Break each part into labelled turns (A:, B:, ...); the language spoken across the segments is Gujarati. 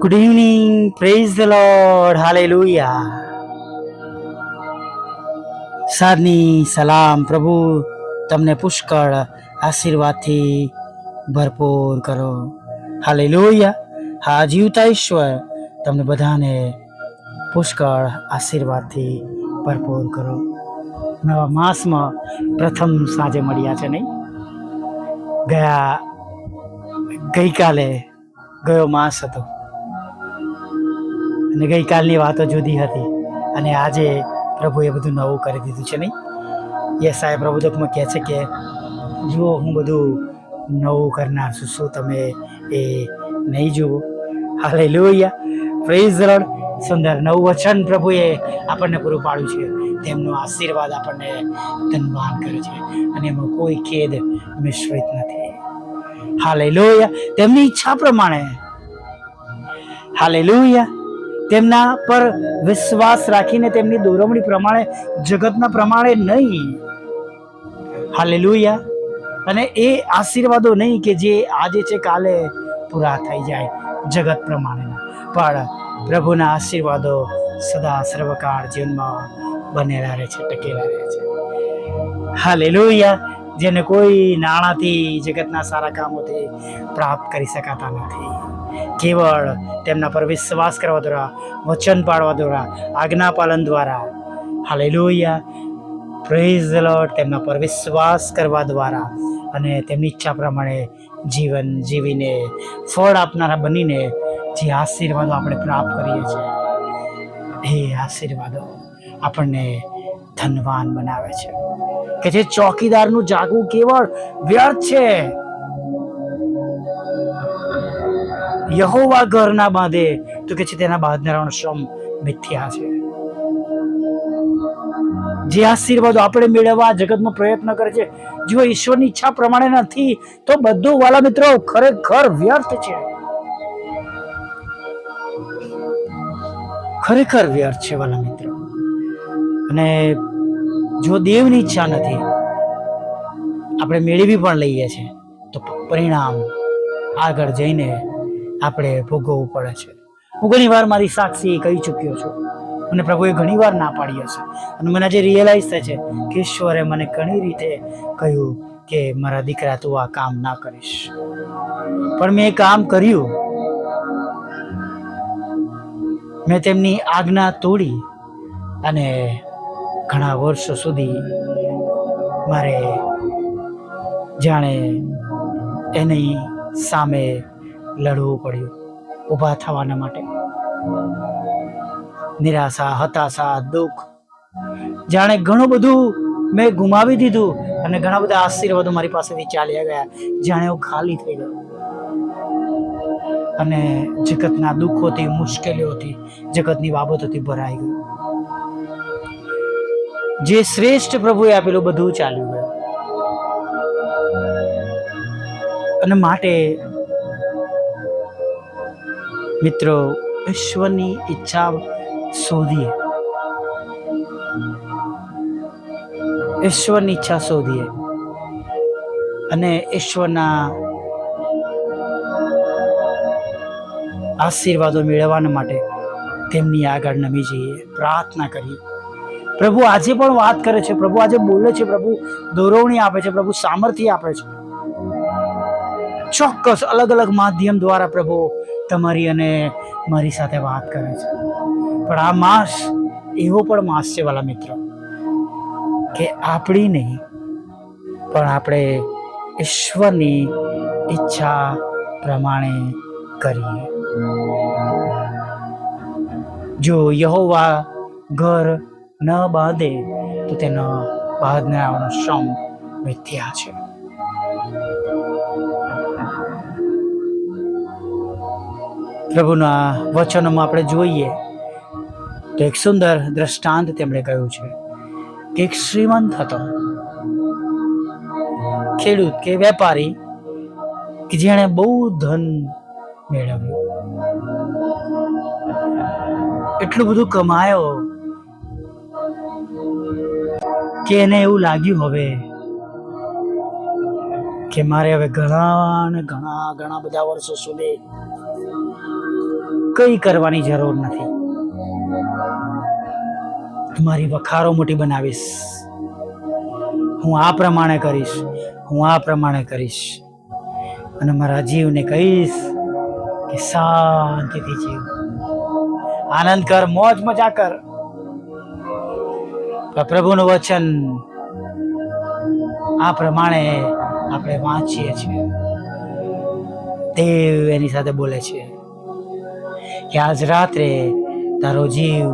A: Good evening praise the lord hallelujah. સાદની સલામ પ્રભુ તમને પુષ્કળ આશીર્વાદથી ભરપૂર કરો. હાલેલુયા હા, જીવતા ઈશ્વર, તમને બધાને પુષ્કળ આશીર્વાદથી ભરપૂર કરો. નવા માસમાં પ્રથમ સાંજે મળ્યા છે નહીં? ગયા ગઈકાલે ગયો માસ હતો. અને ગઈકાલની વાતો જુદી હતી. અને આજે પ્રભુએ બધું નવું કરી દીધું છે નહીં? યસાય પ્રભુ તકમાં કહે છે કે, જુઓ, હું બધું નવું કરનાર છું. શું તમે એ નહીં જુઓ? હાલે લોહિયા પ્રેઝ લોર્ડ સુંદર, નવું વચન પ્રભુએ આપણને પૂરું પાડ્યું છે. તેમનો આશીર્વાદ આપણને ધનવાન કર્યો છે. અને એમાં કોઈ ખેદ મિશ્રિત નથી. હાલે લોહિયા તેમની ઈચ્છા પ્રમાણે. હાલે તેમના પર વિશ્વાસ રાખીને તેમની દોરવણી પ્રમાણે, જગતના પ્રમાણે નહીં. હાલેલુયા. અને એ આશીર્વાદો નહીં કે જે આજે છે, કાલે પૂરા થઈ જાય જગત પ્રમાણેના. પણ પ્રભુના આશીર્વાદો સદા સર્વકાળ જીવનમાં બનેલા રહે છે, ટકેલા રહે છે. હાલેલુયા. જેને કોઈ નાણાંથી જગતના સારા કામોથી પ્રાપ્ત કરી શકાતા નથી. કેવળ તેમના પર વિશ્વાસ કરવા દ્વારા, વચન પાડવા દ્વારા, આજ્ઞા પાલન દ્વારા. હાલેલુયા. પ્રેઝ લોર્ડ તેમના પર વિશ્વાસ કરવા દ્વારા અને તેમની ઈચ્છા પ્રમાણે જીવન જીવીને, ફળ આપનારા બનીને જે આશીર્વાદો આપણે પ્રાપ્ત કરીએ છીએ, એ આશીર્વાદો આપણને ધનવાન બનાવે છે. કે જે ચોકીદારનું જાગવું કેવળ વ્યર્થ છે. યહોવા ઘર ના બાંધે તો કે છે તેના બાંધનારાનો શ્રમ મિથ્યા છે. જે આશીર્વાદો આપણે મેળવવા જગતનો પ્રયત્ન કરે છે જો ઈશ્વરની ઈચ્છા પ્રમાણે નથી, તો બધું વાલા મિત્રો ખરેખર વ્યર્થ છે. ખરેખર વ્યર્થ છે વાલા મિત્રો. અને જો દેવની ઈચ્છા નથી, આપણે મેળવી પણ લઈએ છીએ તો પરિણામ આગળ જઈને આપણે ભોગવવું પડે છે. હું ઘણી વાર મારી સાક્ષી કહી ચૂક્યો છું અને પ્રભુએ ઘણી વાર ના પાડી હશે. અને મને આજે રિયલાઇઝ થાય છે કે ઈશ્વરે મને ઘણી રીતે કહ્યું કે મારા દીકરા, તું આ કામ ના કરીશ. પણ મેં એ કામ કર્યું. મેં તેમની આજ્ઞા તોડી અને ઘણા વર્ષો સુધી મારે જાણે એની સામે લડવું પડ્યું, ઊભા થવાના માટે. નિરાશા, હતાશા, દુઃખ, જાણે ઘણું બધું મેં ગુમાવી દીધું અને ઘણા બધા આશીર્વાદો મારી પાસેથી ચાલ્યા ગયા. જાણે હું ખાલી થઈ ગયો. અને જગતના દુઃખોથી, મુશ્કેલીઓથી, જગતની બાબતોથી ભરાઈ ગયું. જે શ્રેષ્ઠ પ્રભુએ આપેલું બધું ચાલ્યું ગયું. અને માટે, મિત્રો, ઈશ્વરની ઈચ્છા શોધીએ. ઈશ્વરની ઈચ્છા શોધીએ. અને ઈશ્વરના આશીર્વાદો મેળવવાના માટે તેમની આગળ નમી જઈએ, પ્રાર્થના કરીએ. પ્રભુ આજે પણ વાત કરે છે, પ્રભુ આજે બોલે છે, પ્રભુ દોરવણી આપે છે, પ્રભુ સામર્થ્ય આપે છે. ચોક્કસ અલગ અલગ માધ્યમ દ્વારા પ્રભુ તમારી અને મારી સાથે વાત કરે છે. પણ આ માસ એવો પણ માસ છે, વાલા મિત્રો, કે આપણી નહીં, પણ આપણે ઈશ્વરની ઈચ્છા પ્રમાણે કરીએ. જો યહોવા ઘર ન બાંધે તો તેનો બાંધનારનો શ્રમ મિથ્યા છે. પ્રભુના વચનોમાં આપણે જોઈએ તો એક સુંદર દ્રષ્ટાંત તેમણે કહ્યું છે કે એક શ્રીમંત હતો. ખેડૂત કે વેપારી કે જેણે બહુ ધન મેળવ્યું. એટલું બધું કમાયો કે એને એવું લાગ્યું હવે? કે મારે હવે ઘણા ને ઘણા ઘણા બધા વર્ષો સુધી કંઈ કરવાની જરૂર નથી. મારી વખારો મોટી બનાવીશ. હું આ પ્રમાણે કરીશ, હું આ પ્રમાણે કરીશ. અને મારા જીવને કહીશ કે શાંતિથી જીવ. આનંદ કર, મોજ મજા કર. પ્રભુનું વચન આ પ્રમાણે આપણે વાંચીએ છીએ. દેવ એની સાથે બોલે છે કે આજ રાત્રે તારો જીવ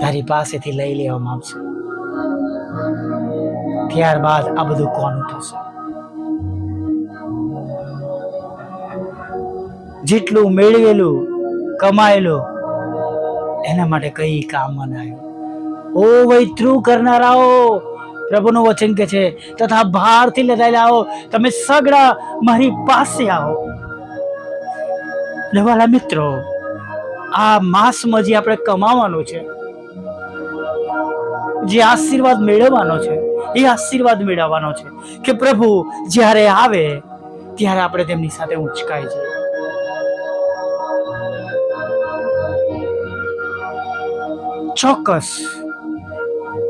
A: તારી પાસેથી લઈ લેવામાં આવશે. ત્યારબાદ આ બધું કોનું થશે જેટલું મેળવેલું, કમાયેલું એના માટે કઈ કામ મનાયું ઓ વૈત્રુ કરનારાઓ, પ્રભુનું વચન કે છે, તથા ભારથી લદાયેલા આવો, તમે સગડા મારી પાસે આવો. લેવાલા મિત્રો, આ માસમાં જે આપણે કમાવાનું છે. જે આશીર્વાદ મેળવવાનો છે, એ આશીર્વાદ મેળવવાનો છે કે પ્રભુ જ્યારે આવે, ત્યારે આપણે તેમની સાથે ઉંચકાઈ જઈએ. ચોક્કસ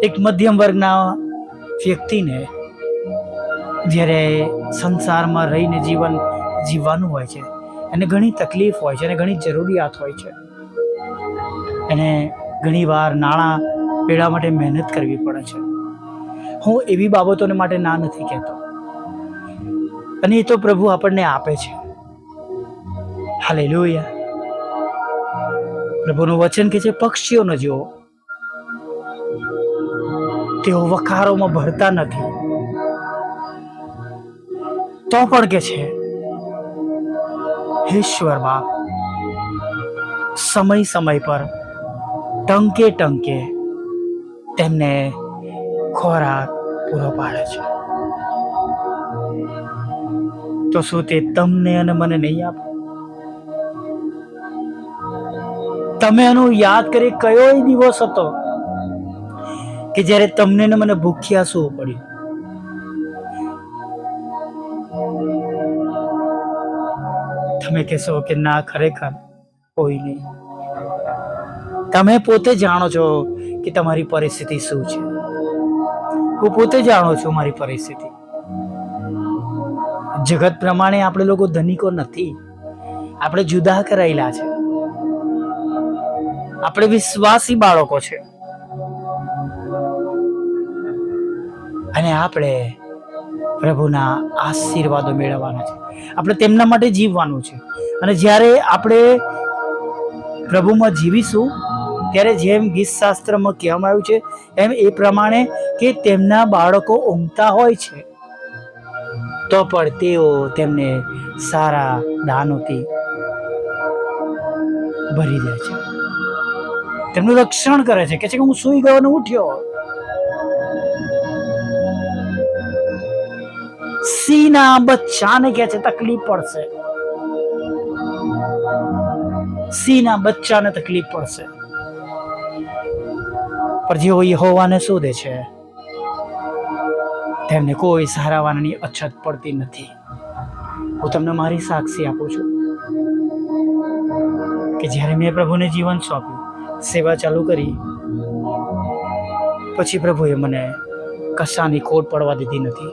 A: એક મધ્યમ વર્ગના વ્યક્તિને જ્યારે સંસારમાં રહીને જીવન જીવવાનું હોય છે એને ઘણી તકલીફ હોય છે અને ઘણી જરૂરિયાત હોય છે. એને ઘણીવાર નાણાં પેડા માટે મહેનત કરવી પડે છે. હું એવી બાબતોને માટે ના નથી કહેતો. અને એ તો પ્રભુ આપણને આપે છે. હાલે પ્રભુનું વચન કે છે પક્ષીઓનો જેવો. તેઓ વખારોમાં ભરતા નથી. તો પણ કે છે ઈશ્વર બાપ, સમય સમય પર ટંકે ટંકે તેમને ખોરાક પૂરો પાડે છે. તો શું તે તમને અને મને નહીં આપે? તમે એનું યાદ કરી કયો દિવસ હતો કે જ્યારે તમને ને મને ભૂખ્યા સુવું પડ્યું? તમે કહેશો કે ના, ખરેખર કોઈ નહીં. તમે પોતે જાણો છો કે તમારી પરિસ્થિતિ શું છે. હું પોતે જાણું છું મારી પરિસ્થિતિ. જગત પ્રમાણે આપણે લોકો ધનિકો નથી. આપણે જુદા કરાયેલા છે. આપણે વિશ્વાસી બાળકો છે. અને આપણે પ્રભુના આશીર્વાદો મેળવવાના છે. આપણે તેમના માટે જીવવાનું છે. અને જ્યારે આપણે પ્રભુમાં જીવીશું, ત્યારે જેમ ગીત શાસ્ત્રમાં કહેવામાં આવ્યું છે, એમ એ પ્રમાણે કે તેમના બાળકો ઊંઘતા હોય છે, તો પણ તેઓ તેમને સારા દાનોથી ભરી દે છે. તેમનું રક્ષણ કરે છે. કે છે કે હું સૂઈ ગયો અને ઉઠ્યો. સિંહના બચ્ચાને કે છે, તકલીફ પડશે. સિંહના બચ્ચાને તકલીફ પડશે. પણ જેઓ યહોવાને શોધે છે, તેમને કોઈ સહારાવાની અછત પડતી નથી. હું તમને મારી સાક્ષી આપું છું કે જ્યારે મેં પ્રભુને જીવન સોંપ્યું સેવા ચાલુ કરી. પછી પ્રભુએ મને કશાની ખોટ પડવા દીધી નથી.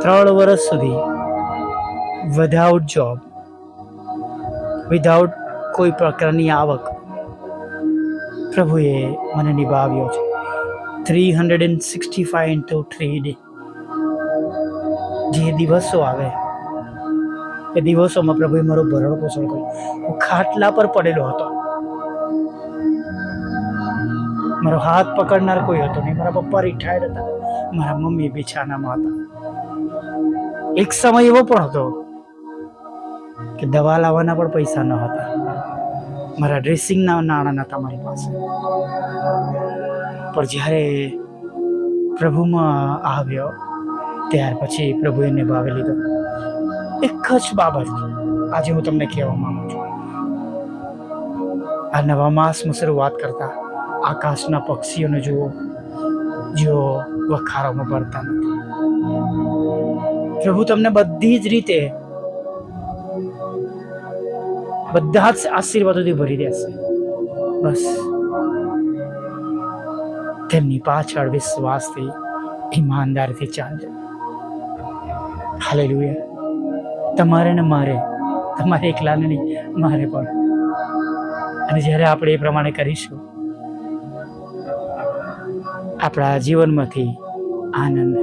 A: ત્રણ વર્ષ સુધી વિધાઉટ જોબ વિધાઉટ કોઈ પ્રકારની આવક, પ્રભુએ મને નિભાવ્યો છે. Three hundred and sixty five into three day જે દિવસો આવે, એ દિવસોમાં પ્રભુએ મારો ભરણ પોષણ કર્યું. હું ખાટલા પર પડેલો હતો. મારો હાથ પકડનાર કોઈ હતો નહીં. મારા પપ્પા રિટાયર્ડ હતા. મારા મમ્મી બિછાનામાં હતા. એક સમય એવો પણ હતો કે દવા લાવવાના પણ પૈસા ન હતા. મારા ડ્રેસિંગના નાણાં નહોતા મારી પાસે. પણ જ્યારે પ્રભુમાં આવ્યો, ત્યાર પછી પ્રભુએ નિભાવી લીધો. એક જ બાબત આજે હું તમને કહેવા માંગુ છું. આ નવા માસમાં શરૂઆત કરતા આકાશના પક્ષીઓને જુઓ, જેઓ વખારોમાં ભરતા નથી. પ્રભુ, તમને બધી જ રીતે બધા જ આશીર્વાદોથી ભરી દેશે. બસ. તેમની પાછળ વિશ્વાસથી, ઈમાનદારીથી ચાલજો. હાલેલુયા. તમારે ને મારે, તમારે એકલાને નહીં, મારે પણ. અને જ્યારે આપણે એ પ્રમાણે કરીશું આપણા જીવનમાંથી આનંદ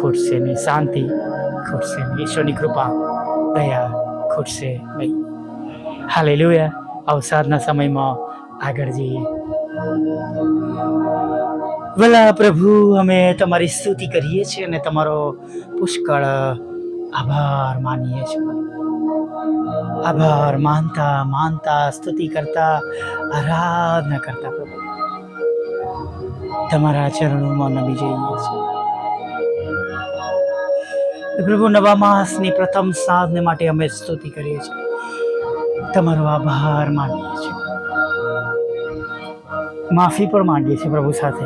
A: ખૂટશે નહીં, શાંતિ ખૂટશે નહીં. ઈશ્વરની કૃપા, દયા ખૂટશે નહીં. હાલે લોયા અવસાદના સમયમાં આગળ જઈએ. ભલા પ્રભુ, અમે તમારી સ્તુતિ કરીએ છીએ અને તમારો પુષ્કળ આભાર માનીએ છીએ. આભાર માનતા માનતા, સ્તુતિ કરતા, આરાધના કરતા પ્રભુ. તમારા ચરણોમાં નમી જઈએ છીએ પ્રભુ, નવા માસની પ્રથમ સાધને માટે અમે સ્તુતિ કરીએ છીએ. તમારો આભાર માનીએ છીએ. માફી પણ માંગીએ છીએ પ્રભુ સાથે.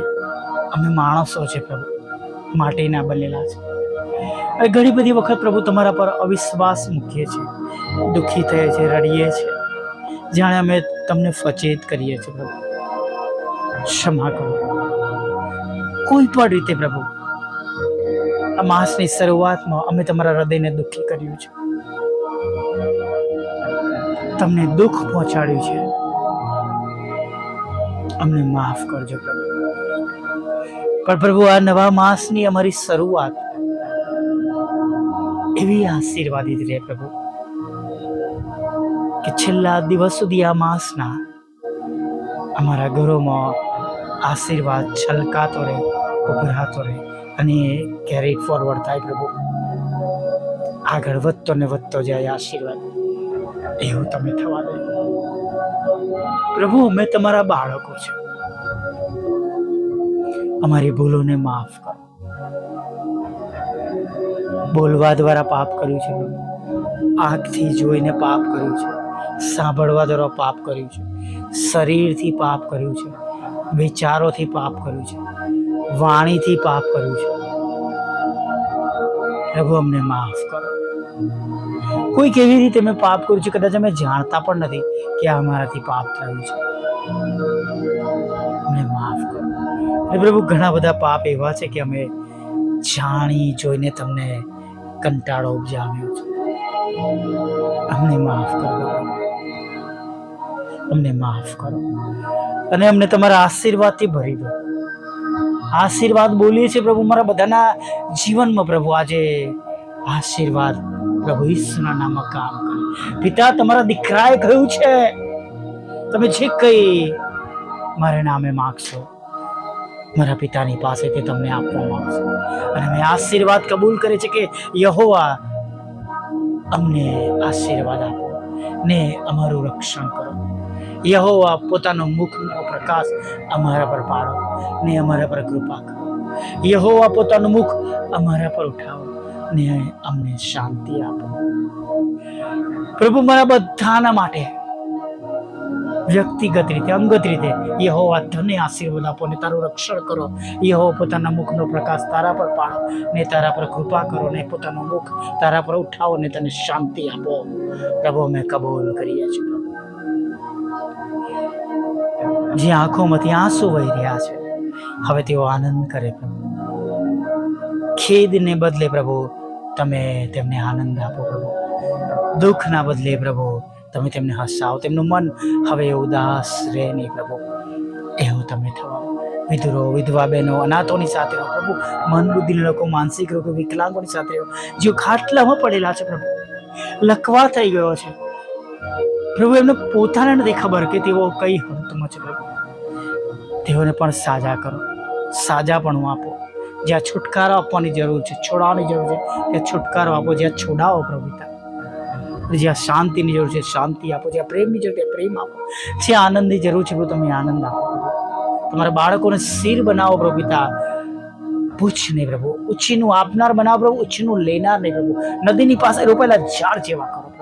A: અમે માણસો છે પ્રભુ, માટીના બનેલા છે. અને ઘણી બધી વખત પ્રભુ તમારા પર અવિશ્વાસ મૂકીએ છીએ. દુઃખી થઈએ છીએ, રડીએ છીએ. જાણે અમે તમને સચેત કરીએ છીએ પ્રભુ. ક્ષમા કરો. કોઈ પણ રીતે પ્રભુ, આ માસની શરૂઆતમાં અમે તમારા હૃદયને દુઃખી કર્યું છે. તમને દુઃખ પહોંચાડ્યું છે. અમને માફ કરજો પ્રભુ. પણ પ્રભુ, આ નવા માસની અમારી શરૂઆત એવી આશીર્વાદિત રહે પ્રભુ, કે છેલ્લા દિવસ સુધી આ માસના અમારા ઘરોમાં આશીર્વાદ છલકાતો રહે. ઉભરાતો રહે અને કેરી ફોરવર્ડ થાય પ્રભુ. આગળ વધતો ને વધતો જાય આશીર્વાદ. એવું તમે થવા દે. પ્રભુ અમે તમારા બાળકો છે. અમારી ભૂલોને માફ કરો. બોલવા દ્વારા પાપ કર્યું છે આંખથી જોઈને પાપ કર્યું છે. સાંભળવા દ્વારા પાપ કર્યું છે. શરીરથી પાપ કર્યું છે. વિચારોથી પાપ કર્યું છે. વાણીથી પાપ કર્યું છે. પ્રભુ, અમને માફ કરો. કોઈ કેવી રીતે મેં પાપ કર્યું છે કદાચ અમે જાણતા પણ નથી કે આ અમારાથી પાપ થયું છે. અમને માફ કરો. અને પ્રભુ, ઘણા બધા પાપ એવા છે કે અમે જાણી જોઈને તમને કંટાળો ઉપજાવ્યો છે. અમને માફ કરો. અમને માફ કરો. અને અમને તમારા આશીર્વાદથી ભરી દો. આશીર્વાદ બોલીએ છીએ પ્રભુ. મારા બધાના જીવનમાં પ્રભુ આજે આશીર્વાદ પ્રભુ ઈસુના નામમાં કામ કરે. પિતા, તમારા દીકરાએ કહ્યું છે, તમે જે કંઈ મારા નામે માગશો, મારા પિતાની પાસેથી તમને આપવા માંગશો. અને મેં આશીર્વાદ કબૂલ કરે છે કે યહોવા અમને આશીર્વાદ આપો ને અમારું રક્ષણ કરો. યહોવા પોતાનો મુખનો પ્રકાશ અમારા પર પાડો ને અમારા પર કૃપા કરો. યહોવા પોતાનું મુખ અમારા પર ઉઠાવો ને અમને શાંતિ આપો. પ્રભુ મારા બધાના માટે વ્યક્તિગત રીતે, અંગત રીતે યહોવા તને આશીર્વાદ આપો ને તારું રક્ષણ કરો. યહો પોતાના મુખનો પ્રકાશ તારા પર પાડો ને તારા પર કૃપા કરો ને પોતાનો મુખ તારા પર ઉઠાવો ને તને શાંતિ આપો. પ્રભુ, અમે કબૂલ કરીએ છીએ જે આંખોમાંથી આંસુ વહી રહ્યા છે. હવે તેઓ આનંદ કરે પ્રભુ. ખેદને બદલે પ્રભુ, તમે તેમને આનંદ આપો પ્રભુ. દુઃખના બદલે પ્રભુ, તમે તેમને હસાવો. તેમનું મન હવે ઉદાસ રહે નહીં પ્રભુ. એવું તમે થવા વિધુરો, વિધવા બહેનો, અનાથોની સાથે રહો પ્રભુ. મન બુદ્ધિ લોકો, માનસિક રોગો, વિકલાંગોની સાથે રહો. જેઓ ખાટલામાં પડેલા છે પ્રભુ. લકવા થઈ ગયો છે. પ્રભુ એમને પોતાને નથી ખબર કે તેઓ કઈ હદમાં છે પ્રભુ. તેઓને પણ સાજા કરો. સાજાપણું આપો. જ્યાં છુટકારો આપવાની જરૂર છે છોડાવવાની જરૂર છે, ત્યાં છુટકારો આપો, જ્યાં છોડાવો પ્રભુતા જ્યાં શાંતિની જરૂર છે, શાંતિ આપો. જ્યાં પ્રેમની જરૂર છે પ્રેમ આપો. જ્યાં આનંદની જરૂર છે, પ્રભુ, તમે આનંદ આપો. તમારા બાળકોને શિર બનાવો પ્રભુતા પૂછ નહીં પ્રભુ. ઉછીનું આપનાર બનાવો પ્રભુ, ઉછીનું લેનાર નહીં પ્રભુ. નદીની પાસે રોપાયેલા ઝાડ જેવા કરો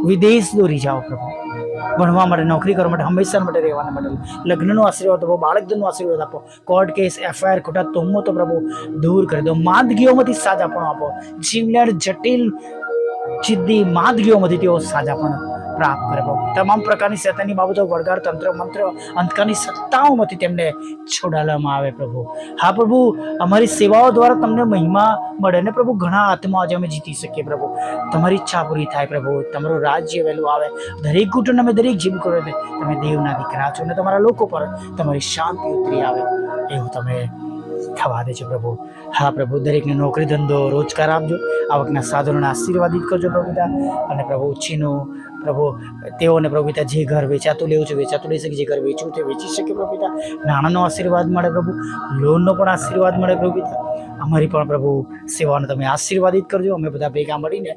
A: પ્રભુ વિદેશ દોરી જાઓ પ્રભુ ભણવા માટે, નોકરી કરવા માટે, હંમેશા માટે રહેવાના માટે લગ્નનો આશીર્વાદ આપો બાળકદનનો આશીર્વાદ આપો કોર્ટ કેસ એફઆઈઆર ખોટા તોમો તો પ્રભુ દૂર કરી દો. માંદગીઓમાંથી પણ આપો. જીવલેણ, જટિલ, જિદ્દી માંદગીઓમાંથી તેઓ સાજા પણ પ્રાપ્ત કરવો. તમામ પ્રકારની શેતાની બાબતો વળગાર તંત્ર, મંત્ર અંતકારની સત્તાઓમાંથી તેમને છોડાવવામાં આવે પ્રભુ. હા પ્રભુ, અમારી સેવાઓ દ્વારા તમને મહિમા મળે ને પ્રભુ, ઘણા આત્મા આજે અમે જીતી શકીએ પ્રભુ. તમારી ઈચ્છા પૂરી થાય પ્રભુ. તમારું રાજ્ય વહેલું આવે. દરેક ઘૂંટણ અમે દરેક જીવ કરો તમે દેવના દીકરા છો અને તમારા લોકો પર તમારી શાંતિ ઉતરી આવે. એવું તમે થવા દેજો પ્રભુ. હા પ્રભુ, દરેકને નોકરી ધંધો રોજગાર આપજો. આવકના સાધનોને આશીર્વાદિત કરજો પ્રભુ અને પ્રભુ, ઉછીનું પ્રભુ, તેઓને પ્રભુ પિતા જે ઘર વેચાતું લેવું છે વેચાતું લઈ શકે જે ઘર વેચવું તે વેચી શકે પ્રભુ પિતા. નાણાંનો આશીર્વાદ મળે પ્રભુ, લોનનો પણ આશીર્વાદ મળે પ્રભુ પિતા. અમારી પણ પ્રભુ સેવાનો તમે આશીર્વાદિત કરજો. અમે બધા ભેગા મળીને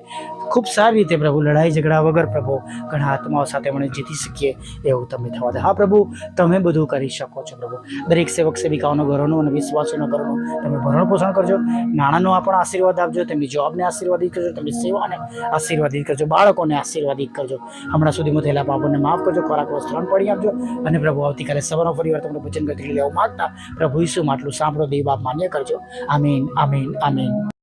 A: ખૂબ સારી રીતે પ્રભુ લડાઈ ઝઘડા વગર પ્રભુ ઘણા આત્માઓ સાથે મને જીતી શકીએ એવું તમે થવા દે. હા પ્રભુ, તમે બધું કરી શકો છો પ્રભુ. દરેક સેવક સેવિકાઓનો ઘરોનું અને વિશ્વાસોના ઘરોનું તમે ભરણ પોષણ કરજો. નાણાંનો પણ આશીર્વાદ આપજો, તેમની જોબને આશીર્વાદિત કરજો, તેમની સેવાને આશીર્વાદિત કરજો, બાળકોને આશીર્વાદિત કરજો. હમણાં સુધીમાં થયેલા પાપોને માફ કરજો, ખોરાક વસ્ત્રણ પડી આપજો અને પ્રભુ આવતીકાલે સવારનો ફરીવાર તમને વચન કરી લેવા માગતા પ્રભુ ઈસુ માટલું સાંભળો, દેવ બાપ માન્ય કરજો. Amin, amin, amin.